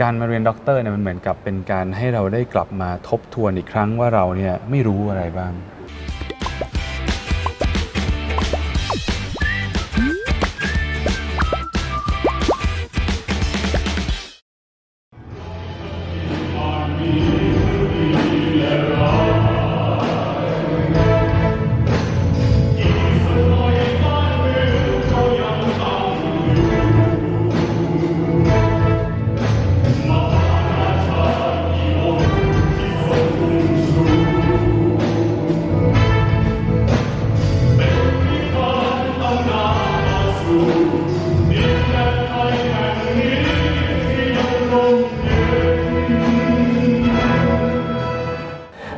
การมาเรียนด็อกเตอร์เนี่ยมันเหมือนกับเป็นการให้เราได้กลับมาทบทวนอีกครั้งว่าเราเนี่ยไม่รู้อะไรบ้าง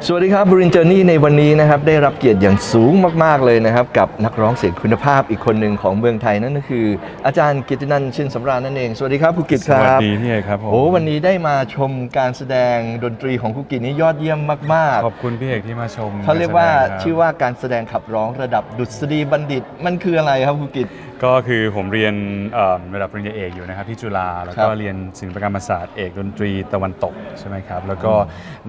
สวัสดีครับบรินเจอร์นี่ในวันนี้นะครับได้รับเกียรติอย่างสูงมาก ๆ เลยนะครับ กับนักร้องเสียงคุณภาพอีกคนหนึ่งของเมืองไทยนั่นก็คือ อาจารย์กิตตินันท์ชินสำราญนั่นเอง สวัสดีครับครูกิตสครัวัสบดีพี่เอกครับผมโอ้วันนี้ได้มาชมการแสดงดนตรีของครูกิตนี่ยอดเยี่ยมมากขอบคุณพี่เอกที่มาชมๆเขาเรียกว่าแสดงครับชื่อว่าการแสดงขับร้องระดับดุษฎีบัณฑิต มันคืออะไรครับครูกิต ก็คือผมเรียนเอ่อระดับปริญญาเอกอยู่นะครับที่จุฬาแล้วก็ครับเรียนศิลปกรรมศาสตร์เอกดนตรีตะวันตกใช่ไหมครับแล้วก็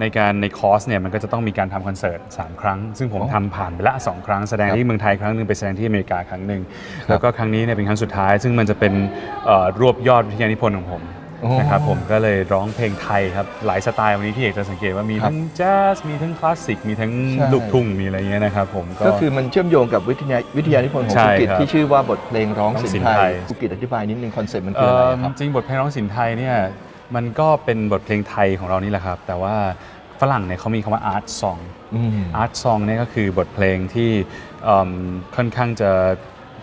ในการในคอร์สเนี่ยมันก็จะต้องมีการทำคอนเสิร์ต3ครั้ง ซึ่งผมอ๋อทำผ่านไปละสองครั้งแสดงครับที่เมืองไทยครั้งหนึ่งไปแสดงที่อเมริกาครั้งหนึ่งครับแล้วก็ครั้งนี้เนี่ยเป็นครั้งสุดท้าย ซึ่งมันจะเป็นเอ่อรวบยอดวิทยานิพนธ์ของผมโอ้ นะครับผมก็เลยร้องเพลงไทยครับหลายสไตล์วันนี้พี่เอกจะสังเกตว่ามีครับทั้งแจ๊สมีทั้งคลาสสิกมีทั้งใช่ลูกทุ่งมีอะไรเงี้ยนะครับผมก็คือมันเชื่อมโยงกับวิทยาวิทยานิพนธ์ของใช่ครูกิตครับที่ชื่อว่าบทเพลงร้องร้องสิสินนไทไทยยครูกิตอธิบายนิดนึงคอนเซ็ปต์มันคืออะไรเอิ่มครับจริงบทเพลงร้องสินไทยเนี่ยมันก็เป็นบทเพลงไทยของเรานี่แหละครับ แต่ว่าฝรั่งเนี่ยเขามีคำว่า art song อืม art song เนี่ยก็คือบทเพลงที่เอิ่มค่อนข้างจะ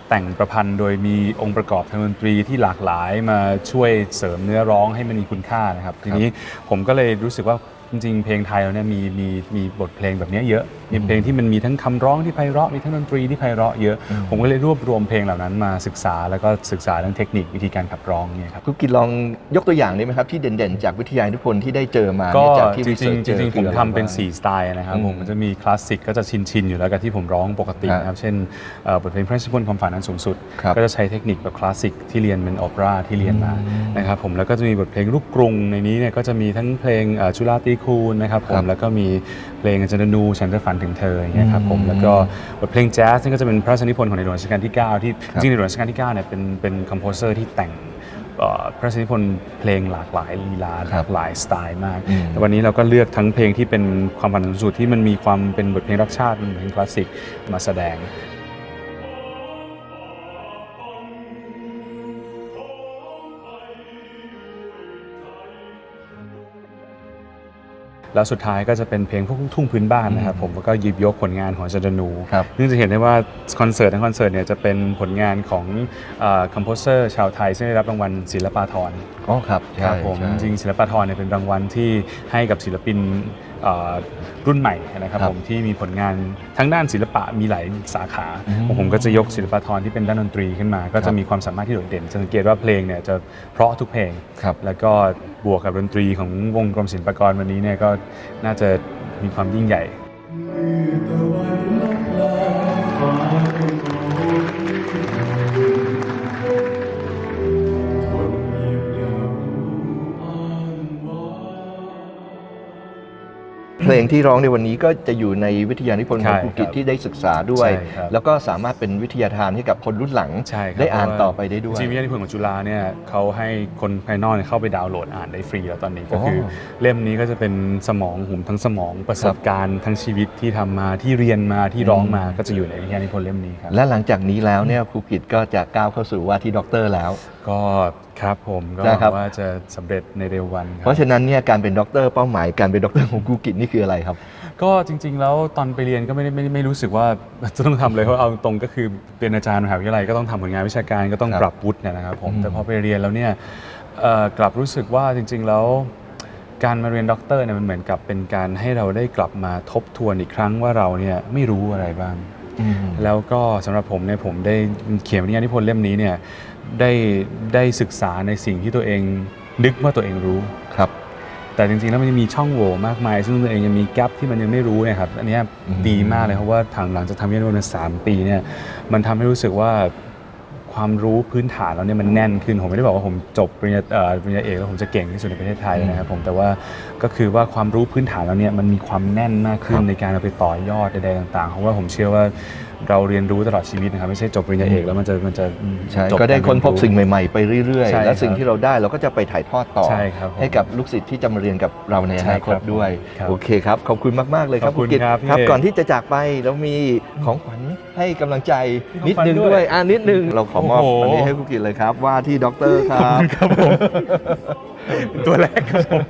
แต่งประพันธ์โดยมีองค์ประกอบทางดนตรีที่หลากหลายมาช่วยเสริมเนื้อร้องให้มันมีคุณค่านะครับ ทีนี้ผมก็เลยรู้สึกว่าจริงๆ เพลงไทยเราเนี่ยมีมีมีบทเพลงแบบเนี้ยเยอะ มีเพลงที่มันมีทั้งคำร้องที่ไพเราะมีทั้งดนตรีที่ไพเราะเยอะ ผมก็เลยรวบรวมเพลงเหล่านั้นมาศึกษาแล้วก็ศึกษาเรื่องเทคนิควิธีการขับร้องเนี่ยครับคุณกิตลองยกตัวอย่างได้ไหมครับที่เด่นๆ จากวิทยานิพนธ์ที่ได้เจอมาก็เนี่ยจากที่จริง research ๆจริงๆเจอผมคืออะไทำเป็นบ้าง4สไตล์นะครับอืมผมมันจะมีคลาสสิกก็จะชินชินๆอยู่แล้วกับที่ผมร้องปกตินะครับเช่นเอ่อบทเพลงพระราชนิพนธ์ความฝันอันสูงสุดครับก็จะใช้เทคนิคแบบคลาสสิกที่เรียนเป็นโอเปร่าที่เรียนมาอืมนะครับผมแล้วก็จะมีบทเพลงลูกกรุงในนี้เนี่ยก็จะมีทั้งเพลงเอ่อจุฬาตีคูณนะครับผครัมบแล้วก็มีเพลงอาจารย์นูฉันจะฝันถึงเธออย่างเงี้ยครับผมแล้วก็บทเพลงแจ๊สนี่ก็จะเป็นพระราชนิพนธ์ของในหลวงรัชกาลที่ 9 ที่จริงในหลวงรัชกาลที่9เนี่ยเป็นเป็นคอมโพเซอร์ที่แต่งพระราชนิพนธ์เพลงหลากหลายลีลาหลากหลายสไตล์มาก แต่วันนี้เราก็เลือกทั้งเพลงที่เป็นความฝันสูงสุดที่มันมีความเป็นบทเพลงรักชาติเป็นเพลงคลาสสิกมาแสดง แล้วสุดท้ายก็จะเป็นเพลงพวกลูกทุ่งพื้นบ้านนะครับผมแล้วก็หยิบยกผลงานของอาจารย์ดนูครับ ซึ่งจะเห็นได้ว่าคอนเสิร์ตทั้งคอนเสิร์ตเนี่ยจะเป็นผลงานของคอมโพเซอร์ชาวไทย ซึ่งได้รับรางวัลศิลปาธรอ๋อครับคใช่รับผมใช่จริงๆศิลปาธรเนี่ยเป็นรางวัลที่ให้กับศิลปินเอ่อ รุ่นใหม่นะครับครับผมที่มีผลงานทั้งด้านศิลปะมีหลายสาขาอืมผมก็จะยกศิลปาธรที่เป็นด้านดนตรีขึ้นมา ก็ครัจะบมีความสามารถที่โดดเด่นจะสังเกตว่าเพลงเนี่ยจะเพราะทุกเพลงครับแล้วก็บวกกับดนตรีของวงกรมศิลปากรวันนี้เนี่ยก็น่าจะมีความยิ่งใหญ่ เพลงที่ร้องในวันนี้ก็จะอยู่ในวิทยานิพนธ์ของใช่ครูกิตครับที่ได้ศึกษาด้วยใช่ครับแล้วก็สามารถเป็นวิทยาทานให้กับคนรุ่นหลังใช่ครับได้อ่านเพระว่ต่อไปได้ด้วยจริงๆวิทยานิพนธ์ของจุฬาเนี่ยเขาให้คนภายนอกเนี่ยเข้าไปดาวน์โหลดอ่านได้ฟรีแล้วตอนนี้ก็คือออเล่มนี้ก็จะเป็นสมองหุ่มทั้งสมองประสบการณ์ทั้งชีวิตที่ทำมาที่เรียนมาที่ร้องมาก็จะอยู่ในวิทยานิพนธ์เล่มนี้ครับและหลังจากนี้แล้วเนี่ยครูกิตก็จะก้าวเข้าสู่ว่าที่ด็อกเตอร์แล้ว ก็ ครับผมก็หได้วัครับ งว่าจะสำเร็จในเร็ววันคเพรับราะฉะนั้นเนี่ยการเป็นด็อกเตอร์เป้าหมายการเป็นด็อกเตอร์ของครูกิตนี่คืออะไรครับ ก็จริง ๆ แล้วตอนไปเรียนก็ไม่ได้ไม่ได้ไม่รู้สึกว่า จะต้องทำเลยเพราะเอาตรงก็คือเป็นอาจารย์มหาวิทยาลัยก็ต้องทำผลงานวิชาการก็ต้องครับปรับวุฒิเนยนะครับผมอืมแต่พอไปเรียนแล้วเนี่ยเอ่อกลับรู้สึกว่าจริง ๆ แล้ว การมาเรียนด็อกเตอร์เนี่ยมันเหมือนกับเป็นการให้เราได้กลับมาทบทวนอีกครั้งว่าเราเนี่ยไม่รู้อะไรบ้างอืม แล้วก็สำหรับผมเนี่ยผมได้เขียนวิทยานิพนธ์เล่มนี้เนี่ยได้ได้ศึกษาในสิ่งที่ตัวเองนึกว่าตัวเองรู้ครับแต่จริงๆแล้วมันยังมีช่องโหว่มากมาย ซึ่งตัวเองยังมีแกลบที่มันยังไม่รู้เนะครับอันเนี้ยอืมดีมากเลยเพราะว่าทางหลังจากทำวิทยานิพนธ์มาสามปีเนี่ยมันทำให้รู้สึกว่า ความรู้พื้นฐานเราเนี่ยมันแน่นขึ้น ผมไม่ได้บอกว่าผมจบปริญญาเอ่อปริญญาเอกแล้วผมจะเก่งที่สุดในประเทศไทยนะครับผมแต่ว่าก็คือว่าความรู้พื้นฐานเราเนี่ยมันมีความแน่นมากขึ้นในการเอาไปต่อยอดใดๆต่างๆเพราะว่าผมเชื่อว่า เราเรียนรู้ตลอดชีวิตนะครับไม่ใช่จบปริญญาเอกแล้วมันจะมันจะใช่จบก็ได้ารค้นพบเรียรู้สิ่งใหม่ๆไปเรื่อย ใช่ๆ และครับสิ่งที่เราได้เราก็จะไปถ่ายทอดต่อ ใช่ครับผม ให้กับลูกศิษย์ที่จะมาเรียนกับเราในอนาคตใช่ครับด้วยครับโอเคครับ ขอบคุณมาก ๆ เลยครับขอบคุณณกิตครับพี่ครับเอกก่อนที่จะจากไปเรามีของขวัญให้กำลังใจมีนิดของขวัญนึงด้วยด้วยอ่านิดนึงเราขอมอบโอ้โห อันนี้ให้คุณกิตเลยครับ ว่าที่ด็อกเตอร์ครับครับผมตัวแรกครับผม